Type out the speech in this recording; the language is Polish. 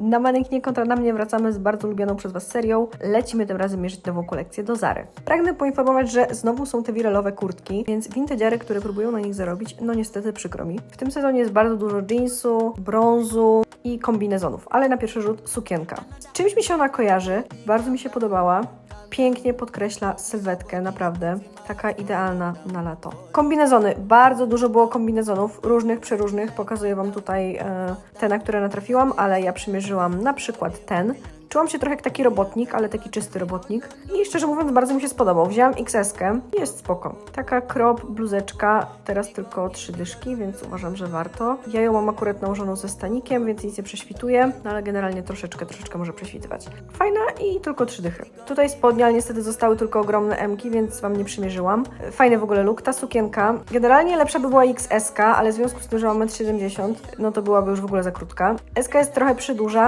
Na maneknie kontra na mnie wracamy z bardzo ulubioną przez Was serią. Lecimy tym razem mierzyć nową kolekcję do Zary. Pragnę poinformować, że znowu są te wirelowe kurtki, więc vintage'ery, które próbują na nich zarobić, no niestety przykro mi. W tym sezonie jest bardzo dużo jeansu, brązu i kombinezonów, ale na pierwszy rzut sukienka. Czymś mi się ona kojarzy, bardzo mi się podobała. Pięknie podkreśla sylwetkę, naprawdę. Taka idealna na lato. Kombinezony. Bardzo dużo było kombinezonów, różnych, przeróżnych. Pokazuję Wam tutaj e, te, na które natrafiłam, ale ja przymierzyłam na przykład ten. Czułam się trochę jak taki robotnik, ale taki czysty robotnik. I szczerze mówiąc, bardzo mi się spodobał. Wzięłam XS-kę. Jest spoko. Taka crop bluzeczka. Teraz tylko trzy dyszki, więc uważam, że warto. Ja ją mam akurat nałożoną ze stanikiem, więc nic nie prześwituje, no ale generalnie troszeczkę, troszeczkę może prześwitywać. Fajna i tylko trzy dychy. Tutaj spodnie, ale niestety zostały tylko ogromne M-ki, więc Wam nie przymierzyłam. Fajny w ogóle look. Ta sukienka. Generalnie lepsza by była XS-ka, ale w związku z tym, że mam 1,70 m, no to byłaby już w ogóle za krótka. SK jest trochę przydłuża,